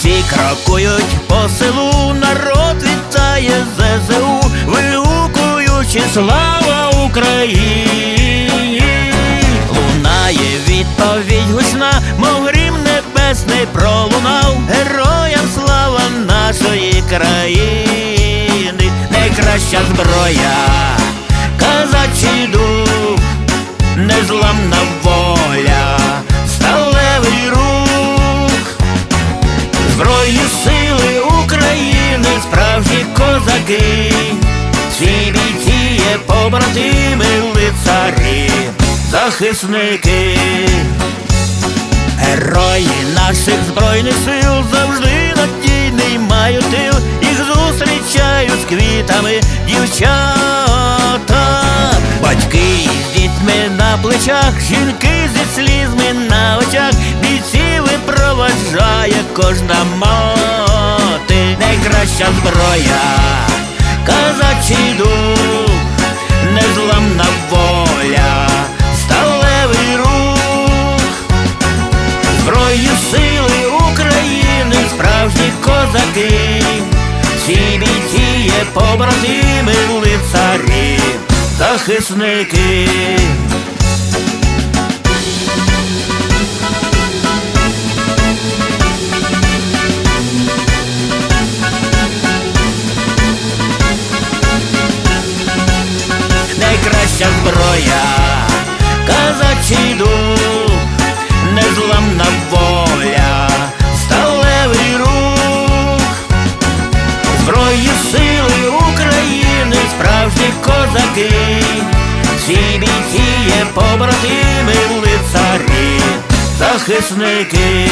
Крокують по селу, народ вітає ЗСУ, вигукуючи слава Україні. Лунає відповідь гучна, мов грім небесний пролунав. Героям слава нашої країни, найкраща зброя, козаки, всі бійці є побратими, лицарі, захисники, герої наших збройних сил завжди надійний мають тил, їх зустрічають з квітами дівчата, батьки з дітьми на плечах, жінки зі слізьми на очах, бійців і проважає кожна мати, найкраща зброя, казачий дух, незламна воля, сталевий рух, Збройні сили України, справжні козаки, всі бійці є побратими, лицарі, захисники. Найкраща зброя, казачий дух, незламна воля, сталевий рух, збройні сили України, справжні козаки, всі бійці є побратими, лицарі, захисники.